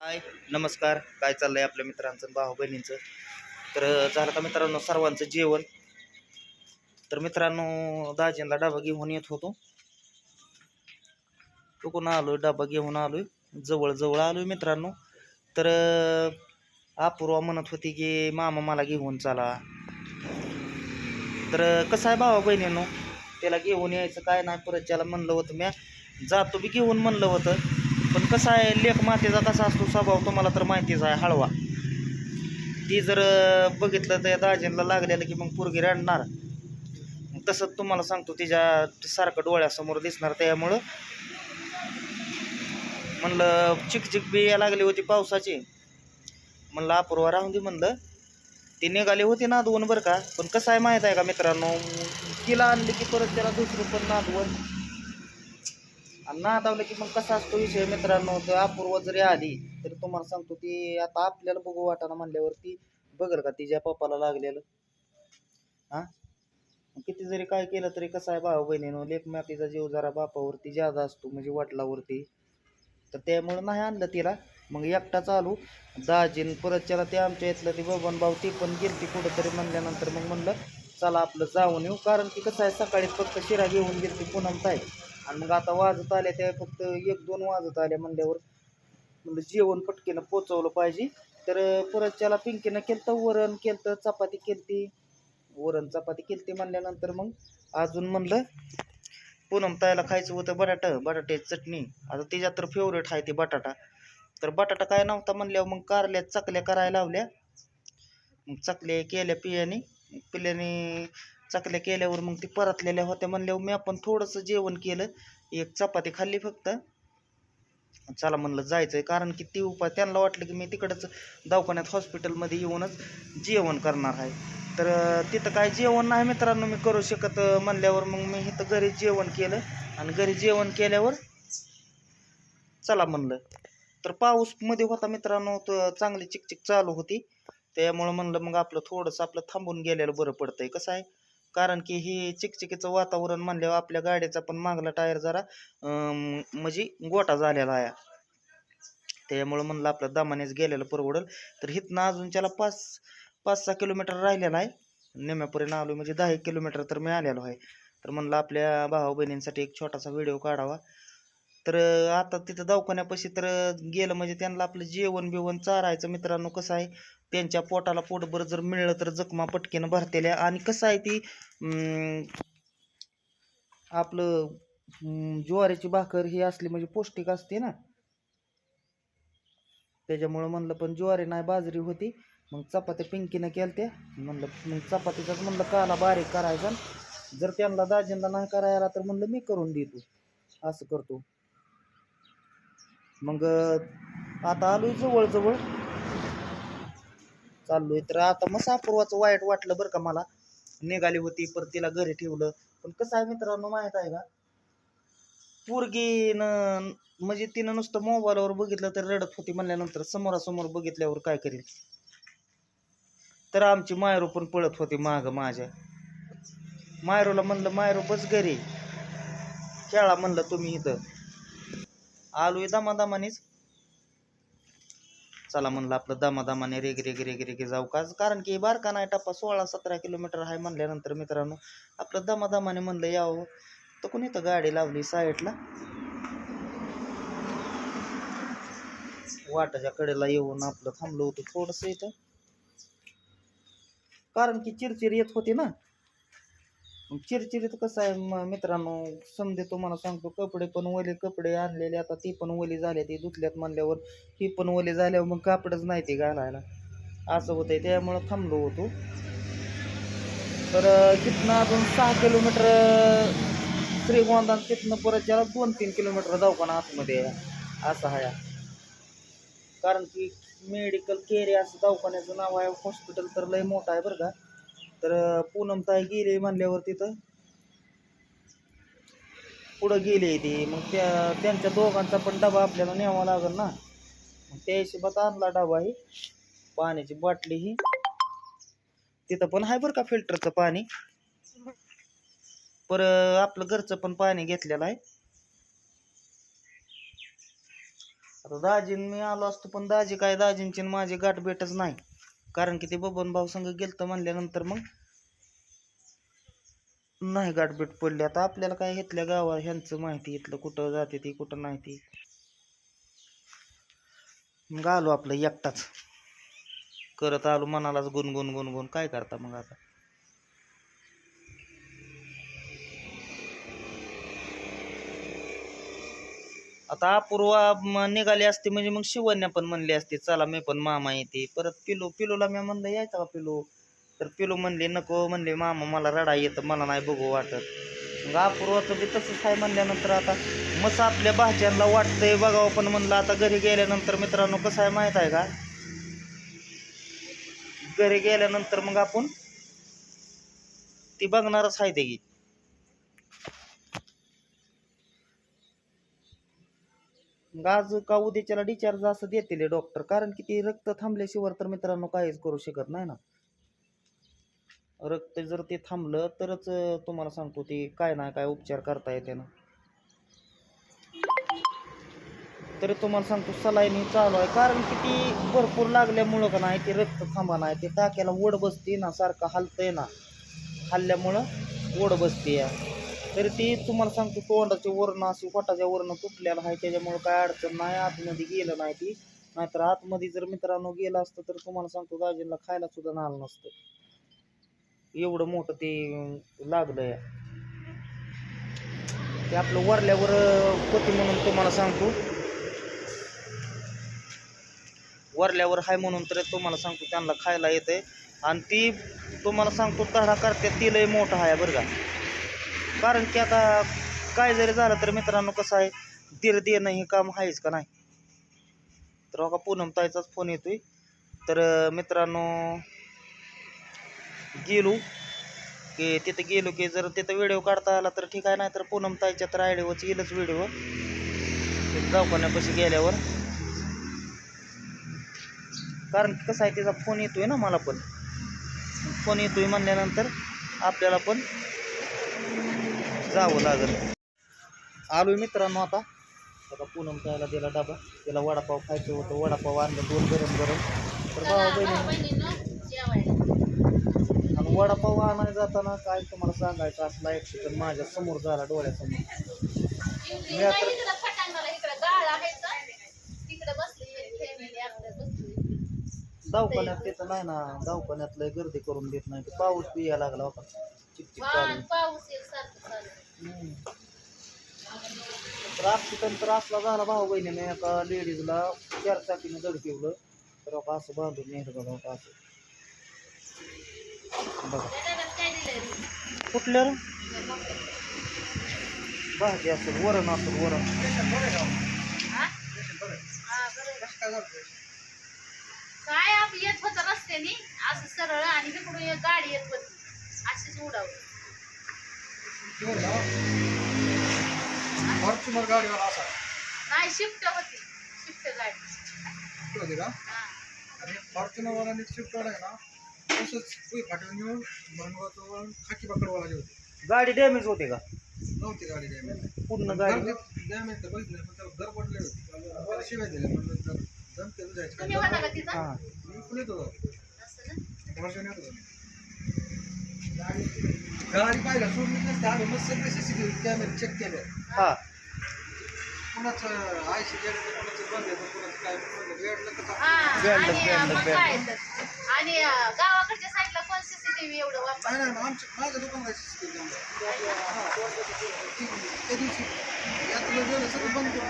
हाय नमस्कार. काय चाललंय आपल्या मित्रांचं भाऊ बहिणींचं? तर झालं का मित्रांनो सर्वांचं जेवण. तर मित्रांनो दाजींना डबा घेऊन येत होतो. चुकून आहे डबा घेऊन आलोय. जवळजवळ आलो आलोय मित्रांनो. तर अपूर्वा म्हणत होती की मामा मला घेऊन चला. तर कसं आहे भावा बहिणींनो? त्याला घेऊन यायचं काय नाही परत त्याला म्हणलं होतं म्या जातो बी घेऊन म्हणलं होतं. पण कसं आहे लेख मातेचा कसा असतो स्वभाव तुम्हाला तर माहितीच आहे हळवा. ती जर बघितलं तर दाजींना लागलेलं की मग पोरगी रडणार. मग तसंच तुम्हाला सांगतो तिच्या सारखं डोळ्यासमोर दिसणार त्यामुळं. म्हणलं चिकचिक बी या लागली होती पावसाची. म्हणलं अपूर्वा राहून दे म्हणलं. ती निघाली होती नादवून बरं का. पण कसं आहे माहीत आहे का मित्रांनो तिला आणली की परत त्याला दुसरं पण नादवून. आणि नादावलं की मग कसा असतो विषय मित्रांनो? ते अपूर्व जरी आली तरी तुम्हाला सांगतो ती आता आपल्याला बघू वाटाणा म्हणल्यावरती बघल का तिच्या पप्पाला लागलेलं? हा? किती जरी काय केलं तरी कसं आहे भाऊ बहिणीनो? लेखमातीचा जीव जरा बापावरती जादा असतो म्हणजे वाटलावरती तर त्यामुळं नाही आणलं तिला. मग एकटा चालू. दाजीन परत त्याला ते आमच्या इथलं ते बबन भाऊ ती पण गेलती कुठंतरी म्हणल्यानंतर मग म्हणलं चला आपलं जाऊन येऊ. कारण की कसं आहे सकाळी फक्त शिरा घेऊन गेलती पूनम ताई. आणि मग आता वाजत आल्या त्या फक्त एक दोन वाजत आल्या म्हणल्यावर म्हणलं जेवण पटकीनं पोचवलं पाहिजे. तर परत त्याला पिंकीनं केलं वरण केलं चपाती केलती. वरण चपाती केलती म्हणल्यानंतर मग अजून म्हणलं पूनम तायला खायचं होतं बटाटा बटाट्याची चटणी. आता तिच्यात तर फेवरेट आहे ती बटाटा. तर बटाटा काय नव्हता म्हणल्यावर मग कारल्या चकल्या करायला लावल्या. मग चकल्या केल्या पियाने पिल्याने चकल्या केल्यावर मग ती परतलेल्या होत्या. म्हणल्यावर मी आपण थोडंसं जेवण केलं. एक चपाती खाल्ली फक्त. चला म्हणलं जायचं आहे कारण की ती उपाय त्यांना वाटलं की मी तिकडंच दवाखान्यात हॉस्पिटलमध्ये येऊनच जेवण करणार आहे. तर तिथं काय जेवण नाही मित्रांनो मी करू शकत म्हणल्यावर मग मी इथं घरी जेवण केलं. आणि घरी जेवण केल्यावर चला म्हणलं. तर पाऊसमध्ये होता मित्रांनो तर चांगली चिकचिक चालू होती. त्यामुळं म्हणलं मग आपलं थोडंसं आपलं थांबून गेलेलं बरं पडतंय. कसं आहे? कारण की हे चिकचिकीचं वातावरण म्हणल्यावर आपल्या गाडीचा पण मागला टायर जरा म्हणजे गोटा झालेला आहे. त्यामुळं म्हणलं आपलं दामानेच गेलेलं परवडल. तर हिथनं अजून त्याला पाच पाच सहा किलोमीटर राहिलेला आहे. निम्यापर्यंत आलो म्हणजे दहा एक किलोमीटर तर मी आलेलो आहे. तर म्हणलं आपल्या भाऊ बहिणींसाठी एक छोटासा व्हिडिओ काढावा. तर आता तिथं दवाखान्यापाशी तर गेलं म्हणजे त्यांना आपलं जेवण बिवण चारायचं मित्रांनो कसं आहे त्यांच्या पोटाला पोटभर जर मिळलं तर जखमा पटकीनं भरतेल्या. आणि कसं आहे ती आपलं ज्वारीची भाकर ही असली म्हणजे पौष्टिक असते ना. त्याच्यामुळं म्हणलं पण ज्वारी नाही बाजरी होती मग चपात्या पिंकीनं केलत्या. म्हणलं मग चपातीचाच म्हणलं काला बारीक करायचा. जर त्यांना दाजींना नाही करायला तर म्हणलं मी करून देतो. असं करतो. मग आता आलोय जवळ जवळ चाललोय. तर आता मग सापूर्वाचं वाईट वाटलं बरं का मला. निघाली होती परत तिला घरी ठेवलं. पण कसं आहे मित्रांनो माहीत आहे का? पोरगीनं म्हणजे तिनं नुसतं मोबाईलवर बघितलं तर रडत होती म्हणल्यानंतर समोरासमोर बघितल्यावर काय करेल तर आमची मायरू पण पळत होती माग माझ्या. मायरूला म्हणलं मायरू बस घरी. खेळा म्हणलं तुम्ही इथं. आलोय दमादमानेच. चला म्हणलं आपलं दमादमाने रेग रेग रेग रेग जाऊ का? कारण की बारका नाही टप्पा सोळा सतरा किलोमीटर आहे म्हणल्यानंतर मित्रांनो आपलं दमादमाने म्हणलं यावं. तर कोणी तर गाडी लावली साईडला? वाटाच्या कडेला येऊन आपलं थांबलो होतो थोडस इथं. कारण की चिरचिर येत होती ना? चिरचिरीत कसं आहे म- मित्रांनो समजे तुम्हाला सांगतो कपडे पण ओले कपडे आणलेले आता ती पण ओली झाले ती धुतल्यात म्हणल्यावर ही पण ओली झाल्यावर मग कापडच नाही ते घालायला. असं होतंय त्यामुळं थांबलो होतो. तर अं, तिथनं अजून सहा किलोमीटर अं, श्रीगोंदा तिथनं परत ज्याला दोन तीन किलोमीटर दवाखाना आतमध्ये आहे. असं आहे. कारण की मेडिकल केअर असं दवाखान्याचं नाव आहे हॉस्पिटल तर लय मोठं आहे बरं का. तर पूनमताई गेली म्हणल्यावर तिथं. पुढं गेली ती. मग त्या त्यांच्या दोघांचा पण डबा आपल्याला न्यावा लागेल ना. मग त्या हिशोबात आणला डबा ही. पाण्याची बाटली ही. तिथं पण आहे बरं का फिल्टरचं पाणी. पर आपलं घरचं पण पाणी घेतलेलं आहे. आता दाजीन मी आलो असतो पण दाजी काय दाजींची आणि माझी गाठ भेटच नाही. कारण की ते बबन भाऊ संग गेलतं म्हणल्यानंतर मग नाही गाठबीट पडली. आता आपल्याला काय घेतल्या गावा ह्यांचं माहिती इथलं कुठं जाते ती कुठं नाही ती. मग आलो आपलं एकटाच. करत आलो मनालाच गुणगुण गुणगुण. काय करता मग आता? आता अपूर्वा म- निघाली असते म्हणजे मग शिवण्या पण म्हणली असते चला मी पण मामा येते. परत पिलू पिलूला मी म्हणलं यायचा का पिलू? तर पिलू म्हणले नको. म्हणले मामा मला रडा येतं मला नाही बघू वाटत. मग अपूर्वाचं बी तसंच आहे म्हणल्यानंतर आता मस्त आपल्या भाज्यांना वाटतंय बघावं पण म्हणलं आता घरी गेल्यानंतर मित्रांनो कसं आहे माहीत आहे का? घरी गेल्यानंतर मग आपण ती बघणारच आहे ते की मग आज का उद्याच्याला डिचार्ज असं देतील डॉक्टर कारण की ते रक्त थांबल्याशिवाय तर मित्रांनो काहीच करू शकत नाही ना. रक्त जर ते थांबलं तरच तुम्हाला सांगतो ते काय ना काय उपचार करता येते ना. तरी तुम्हाला सांगतो सलाईन चालू आहे. कारण की ती भरपूर लागल्यामुळं का नाही ते रक्त थांबा नाही. ते टाक्याला ओढ बसते ना सारखं हलतंय ना. हल्ल्यामुळं ओढ बसते या. तरी ती तुम्हाला सांगतो तोंडाचे वर्ण असे पोटाच्या वर्ण तुटलेलं आहे त्याच्यामुळे काय अडचण नाही आतमध्ये गेलं नाही ती. नाहीतर आतमध्ये जर मित्रांनो गेलं असतं तर तुम्हाला सांगतो दाजींना खायला सुद्धा नालं नसतं. एवढं मोठं ते लागलंय. ते आपलं वरल्यावर होती म्हणून तुम्हाला सांगतो. वरल्यावर हाय म्हणून तर तुम्हाला सांगतो त्यांना खायला येते आणि ती तुम्हाला सांगतो तडा करते तिलही मोठं मोठा आहे बरं का. कारण की आता काय जरी झालं तर मित्रांनो कसं आहे धीर देणं हे काम आहेच का नाही? तर बघा पूनम ताईचाच फोन येतोय. तर मित्रांनो गेलो. की तिथं गेलो की जर तिथं व्हिडिओ काढता आला तर ठीक आहे नाही तर पूनम ताईच्या तर आयडीवरच येईलच व्हिडिओ दवाखान्यापाशी गेल्यावर. कारण की कसं आहे तिचा फोन येतोय ना मला पण. फोन येतोय म्हणल्यानंतर आपल्याला पण जावं लागेल. आलोय मित्रांनो आता. आता पूनम ताईला दिला डबा. तिला वडापाव खायचं होतं. वडापाव आणलं दोन गरम गरम. तर भावा बहिणीनं आणि वडापाव आणायला जाताना काय तुम्हाला सांगायचं असला ॲक्सिडेंट माझ्यासमोर झाला डोळ्यासमोर. मी आता दवाखान्यात तिथं नाही ना. दवाखान्यात लय गर्दी करून देत नाही. ते पाऊस बी यायला लागला होता. चिकचिक चालू. पाऊस एकसारखं चालू. हम्म. तर तर असला झाला भाऊ बहिणीने. एका लेडीजला चार चाकीने दडकिवलं तर असं बांधून नेलं बघा असं. बघा. त्याच्यात काय दिलंय? कुठल्या रे? भाजी असेल वरण असेल वरण. हा? हा, बरोबर. काय आप येत होत रस्त्याने? असं सरळ आणि तिकडून एक गाडी येत होती. अशीच उडावली. फॉर्च्युनर गाडीवाला असा. नाही शिफ्ट होती. शिफ्ट गाडी. होती का? आहे ना तसंच फाटून येऊन बनवतो खाकी पकडवाला होते गाडी डॅमेज होते का? नव्हती गाडी डॅमेज पूर्ण गाडी डॅमेज तर बघितलं पण त्याला घर पडले होते त्याला शिवाय दिले म्हणलं तर जमते जायचं तुम्ही होता का तिथं? हा. मी पण येतो. असं ना? वर्षाने येतो? गाडी पाहिलं सोडली नसते. आम्ही मग सगळे सीसीटीव्ही कॅमेरे चेक केले. हा. कुणाचं आयशी गेलं तर कुणाचं बंद येतं कुणाचं काय वेळलं तर हा, बेंड, आणि मग. काय तर. आणि अं, गावाकडच्या साईडला कोण सीसीटीव्ही एवढं वापर नाही नाही आमच्या माझ्या दुकानात सीसीटीव्ही त्या दिवशी यातलं गेलं सगळं बंद करून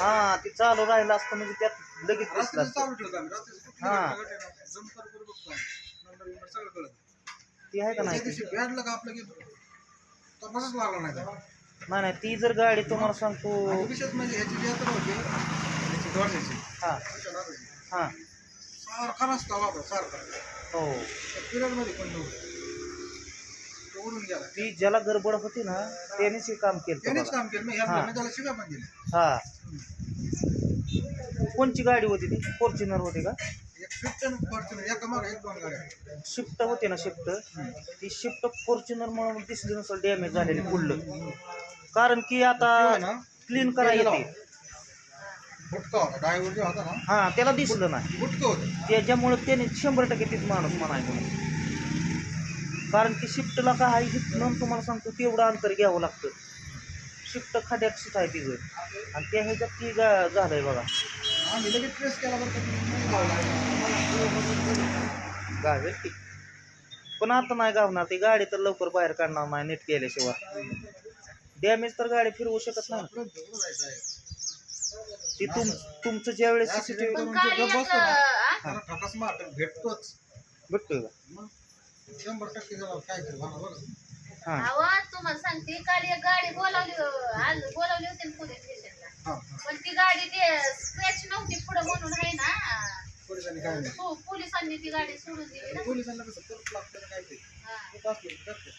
हा ते चालू राहिलं असतं म्हणजे त्यात लगेच दिसलं रात्री असतं. चालू ठेवतो आम्ही. रात्री कुठली हा. घटना घडली ना, जंपर करून बघतो आम्ही. नंबर बिंबर सगळं कळत. ती आहे का त्या नाही? दिवशी आपलं लागला नाही त्याला. नाही नाही ती जर गाडी तुम्हाला सांगतो. आणि विशेष म्हणजे ह्याची यात्रा होती ह्याची हा. नावाची. हा. सारखा रस्ता सारखा. हो. त्या पिरियडमध्ये पण नव्हतं. उडून गेला. ती ज्याला गडबड होती ना त्यानेच हे काम केलं त्यानेच. काम केलं. मी हा. ह्या त्याला शिव्या पण दिल्या. हा. कोणची गाडी होती ती? फॉर्च्युनर होती का? एक स्विफ्ट आणि फॉर्च्युनर. एका मागे एक दोन गाड्या. शिफ्ट होते ना शिफ्ट. ती शिफ्ट फॉर्च्युनर म्हणून दिसली नसेल डॅमेज झालेली फुल्ल कारण की आता किंवा ना? क्लीन करायला येते. होता. ड्रायव्हर जो होता ना? हा त्याला दिसलं नाही. होतं. त्याच्यामुळे त्याने शंभर टक्के तीच माणूस म्हणायचं. कारण की शिफ्टला काय आहे हिथनं तुम्हाला सांगतो तेवढं अंतर घ्यावं लागतं. शिफ्ट खड्यात शिट आहे तिचं आणि त्या ह्याच्यात ती गा झालंय बघा. आम्ही लगेच ट्रेस केला बरं का नाही गावला. ती. पण आता नाही गावणार ती गाडी तर लवकर बाहेर काढणार नाही नीट केल्याशिवाय. डॅमेज तर गाडी फिरवू शकत नाही. आहे. ती तुम तुमचं ज्या वेळेस सीसीटीव्ही म्हणजे भेटतोच. भेटतोय का? शंभर टक्के जबाब काय तर मला बरं. तुम्हाला सांगते काल एक गाडी बोलावली आज बोलावली होती ना पोलीस स्टेशनला पण ती गाडी स्क्रॅच नव्हती पुढे म्हणून आहे ना? हो, पोलिसांनी ती गाडी सोडून दिली पोलिसांना कसं परत लागतं काय ते असलं करते